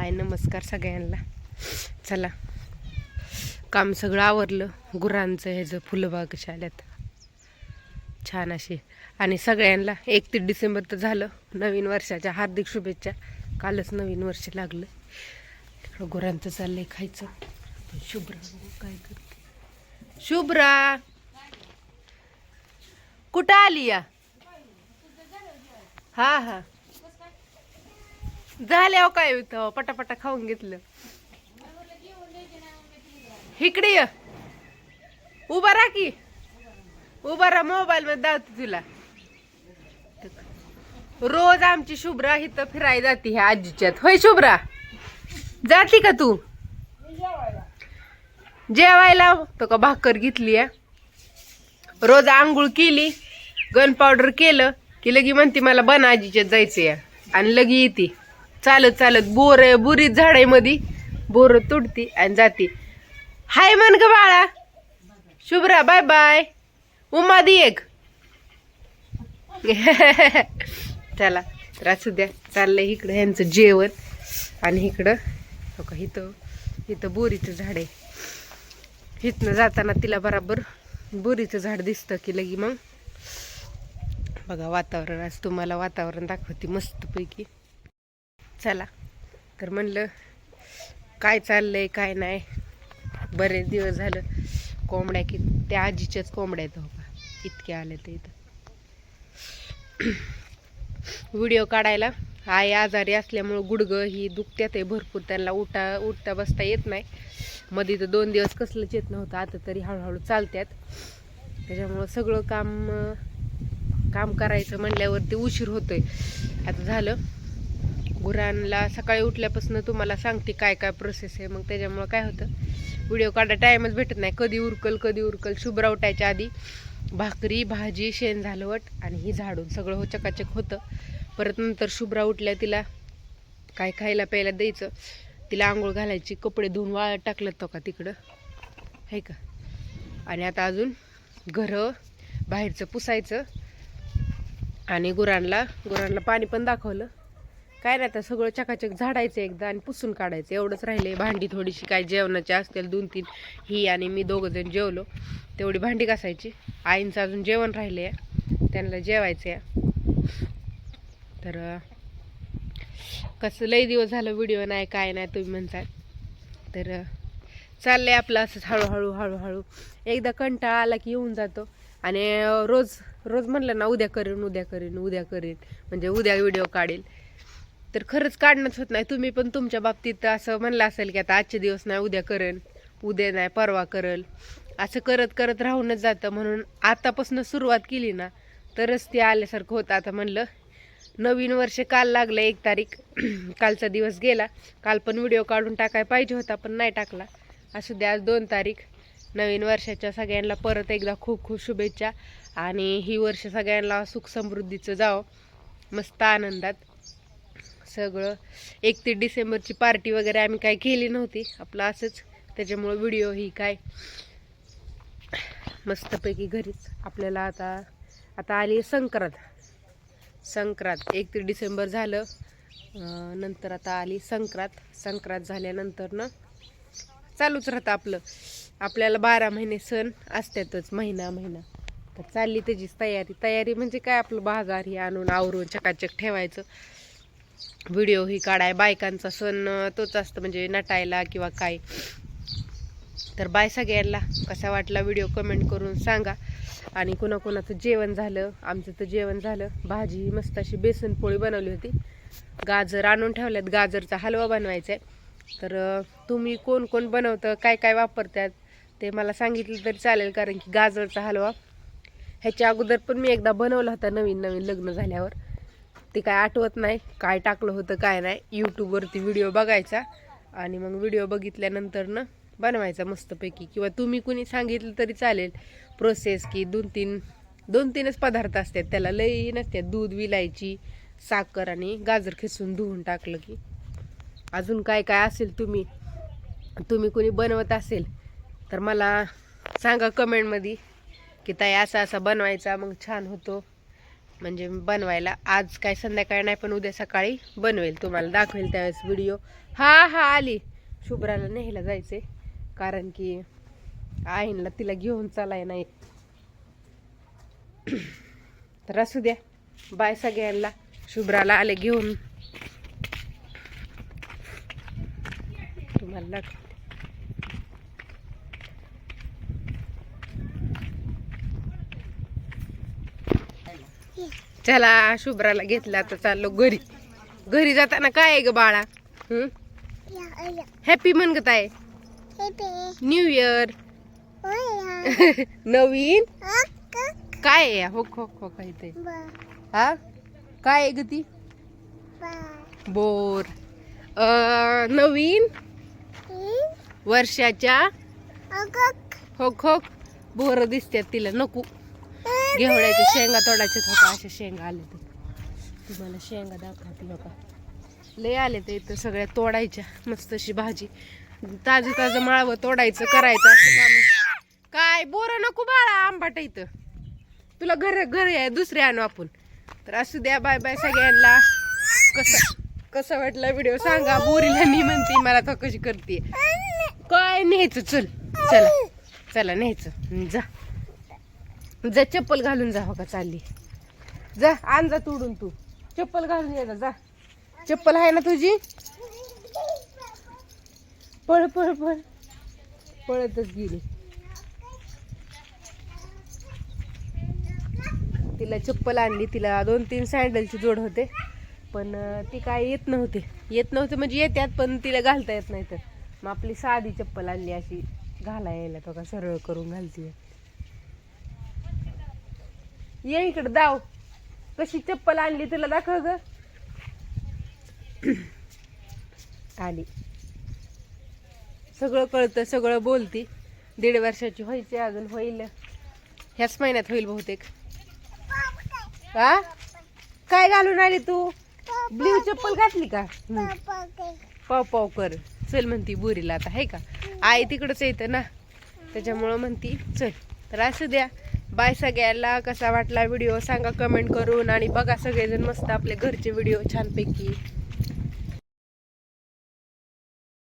हाय नमस्कार सगळ्यांना. चला. काम सगळं आवरलं. गुरांचं ह्याचं फुलबाग शाळेत. छान अशी. आणि सगळ्यांना एकतीस डिसेंबर तर झालं. नवीन वर्षाच्या हार्दिक शुभेच्छा. कालच नवीन वर्ष लागलं. तिकडं गुरांचं चाललंय खायचं. शुभ्रा काय करते. शुभ्रा! कुठं आली या? हा हा. झाल्या काय इथं पटापटा खाऊन घेतलं. इकडे ये. उभा राहा की. उभा राहा मोबाईल मध्ये दावते तुला. रोज आमची शुभ्रा इथं फिरायला जाते ह्या आजीच्यात. होय शुभ्रा? जाती का तू? जेवायला. तो का भाकर घेतली आहे. रोज आंघोळ केली गन पावडर केलं की लगी म्हणते मला बन आजीच्यात जायचं या आणि लगी येते. चालत चालत बोर बुरीत झाडामध्ये बोर तुडती आणि जाते. हाय म्हण ग बाळा. Shubhra bye bye. उमा दी एक. चला तर असू द्या. चाललंय इकडं ह्यांचं जेवण. आणि इकडं हो का इथं इथं बोरीचं झाड आहे. इथनं जाताना तिला बराबर बोरीचं झाड दिसतं की लगी मग. बघा वातावरण आज तुम्हाला वातावरण दाखवते मस्तपैकी. चला. तर म्हणलं काय चाललंय काय नाही. बरेच दिवस झालं कोंबड्या की त्या आजीच्याच कोंबड्या आहेत हो बघा इतके आले ते इथं. व्हिडिओ काढायला. आई आजारी असल्यामुळं गुडगं ही दुखत्यात आहे भरपूर. त्यांना उठा उठता बसता येत नाही. मध्ये तर दोन दिवस कसलंच येत नव्हतं. आता तरी हळूहळू चालत्यात. त्याच्यामुळं सगळं काम काम करायचं म्हणल्यावरती उशीर होतोय. आता झालं. गुरांना सकाळी उठल्यापासून तुम्हाला सांगते काय काय प्रोसेस आहे. मग त्याच्यामुळं काय होतं व्हिडिओ काढा टाईमच भेटत नाही. कधी उरकल कधी उरकल. शुभ्रा उठायच्या आधी भाकरी भाजी शेण झालवट आणि ही झाडून सगळं हो चकाचक होतं. परत नंतर शुभ्रा उठल्या तिला काय खायला प्यायला द्यायचं. तिला आंघोळ घालायची कपडे धुवून वाळत टाकलं तो का तिकडं. आहे का? आणि आता अजून घरं बाहेरचं पुसायचं आणि गुरांना गुरांना पाणी पण दाखवलं. काय नाही आता सगळं चकाचक झाडायचं एकदा आणि पुसून काढायचं. एवढंच राहिले भांडी थोडीशी काय जेवणाची असतील दोन तीन ही आणि मी दोघं जण जेवलो. तेवढी भांडी घासायची. आईंचं अजून जेवण राहिले त्यांना जेवायचं आहे तर कसं लई दिवस झालं व्हिडिओ नाही काय नाही तुम्ही म्हणताय. तर चाललंय आपलं असंच हळूहळू हळूहळू. एकदा कंटाळा आला की येऊन जातो. आणि रोज रोज म्हणलं ना उद्या करेन उद्या करेन उद्या करेन. म्हणजे उद्या व्हिडिओ काढेल तर खरंच काढणंच होत नाही. तुम्ही पण तुमच्या बाबतीत असं म्हणलं असेल की आता आजचे दिवस नाही उद्या करेन उद्या नाही परवा करल. असं करत करत राहूनच जातं. म्हणून आतापासून सुरुवात केली ना तरच ते आल्यासारखं होतं. आता म्हणलं नवीन वर्ष काल लागलं एक तारीख. कालचा दिवस गेला. काल पण व्हिडिओ काढून टाकाय पाहिजे होता पण नाही टाकला. असू द्या आज दोन तारीख. नवीन वर्षाच्या सगळ्यांना परत एकदा खूप खूप शुभेच्छा. आणि ही वर्ष सगळ्यांना सुख समृद्धीचं जावं. मस्त आनंदात. सगळं. एकतीस डिसेंबरची पार्टी वगैरे आम्ही काय केली नव्हती. आपलं असंच. त्याच्यामुळं व्हिडिओ ही काय मस्तपैकी घरीच. आपल्याला आता आता आली संक्रांत. संक्रांत. एकतीस डिसेंबर झालं. नंतर आता आली संक्रांत. संक्रांत झाल्यानंतर ना चालूच राहतं आपलं. आपल्याला बारा महिने सण असतातच महिना महिना. तर चालली त्याचीच तयारी. तयारी म्हणजे काय? आपलं बाजार हे आणून आवरून चकाचक ठेवायचं. व्हिडिओ ही काढाय बायकांचा सण तोच असतं म्हणजे नटायला किंवा काय. तर बाय सगळ्यांना कसा वाटला व्हिडिओ कमेंट करून सांगा. आणि कोणाकोणाचं जेवण झालं आमचं तर जेवण झालं. भाजी मस्त अशी बेसन पोळी बनवली होती. गाजर आणून ठेवल्यात गाजरचा हलवा बनवायचा आहे तर तुम्ही कोण कोण बनवतं काय काय वापरतात ते मला सांगितलं तरी चालेल कारण की गाजरचा हलवा ह्याच्या अगोदर पण मी एकदा बनवला होता नवीन नवीन लग्न झाल्यावर. ते काय आठवत नाही काय टाकलं होतं काय नाही. यूट्यूबवरती व्हिडिओ बघायचा. आणि मग व्हिडिओ बघितल्यानंतर ना बनवायचा मस्तपैकी. किंवा तुम्ही कुणी सांगितलं तरी चालेल. प्रोसेस की दोन तीन दोन तीनच पदार्थ असतात. त्याला लई नसतात. दूध विलायची साखर आणि गाजर खिसून धुवून टाकलं की. अजून काय काय असेल तुम्ही तुम्ही कुणी बनवत असेल तर मला सांगा कमेंटमध्ये की ताई असा असा बनवायचा मग छान होतो. म्हणजे बनवायला. आज काय संध्याकाळी नाही पण उद्या सकाळी बनवेल तुम्हाला. दाखवेल त्यावेळेस व्हिडिओ हा हा आली. शुभ्राला न्यायला जायचे कारण की आईनला तिला घेऊन चालाय नाही. तर असू द्या. बाय सगळ्यांना. शुभ्राला आले घेऊन. तुम्हाला चला शुभ्राला घेतला आता चाललो घरी. घरी जाताना काय आहे ग बाळा? हॅपी म्हणत आहे न्यू इयर नवीन? काय आहे हो, हो, हो खो खो काय ते. हा? काय आहे ग ती? बोर. अं, नवीन? वर्षाच्या? हो, हो. खोक बोर दिसतात तिला नको. घेवड्याच्या शेंगा तोडायचं होता अशा शेंगा आले ते तुम्हाला शेंगा दाखवते बघा. लय आले ते इथं सगळ्या तोडायच्या मस्त अशी भाजी. ताजं ताजं माळवं तोडायचं करायचं असं काम. काय बोर नको बाळा आंबाट इथं. तुला घर घर आहे दुसरे आणू आपण. तर असू द्या बाय बाय सगळ्यांना. कसं कसं वाटलं व्हिडिओ सांगा. बोरीला मी म्हणते मला तो कशी करते. काय न्यायचं चल. चला चला न्यायचं. जा. जा चप्पल घालून जा हो का चालली. जा आण जा तोडून तू. चप्पल घालून ये जा, जा. चप्पल आहे ना तुझी? पळ पळ पळ. पळतच गेली. तिला चप्पल आणली तिला दोन तीन सँडलची जोड होते. पण ती काय येत नव्हते. येत नव्हते म्हणजे येत्यात पण तिला घालता येत नाही तर मग आपली साधी चप्पल आणली अशी घालायला यायला तो का सरळ करून घालते ये इकडं दाव. कशी चप्पल आणली तुला दाखव ग. आली. सगळं कळतं सगळं बोलती. दीड वर्षाची व्हायची अजून होईल. ह्याच महिन्यात होईल बहुतेक. हा काय घालून आली तू? ब्ल्यू चप्पल घातली का? पाव पाव कर. चल म्हणती बुरीला आता आहे का? आई तिकडच येतं ना. त्याच्यामुळं म्हणती चल. तर असू द्या. बाय सगळ्याला. कसा वाटला व्हिडिओ सांगा कमेंट करून. आणि बघा सगळेजण मस्त आपले घरचे व्हिडिओ छानपैकी.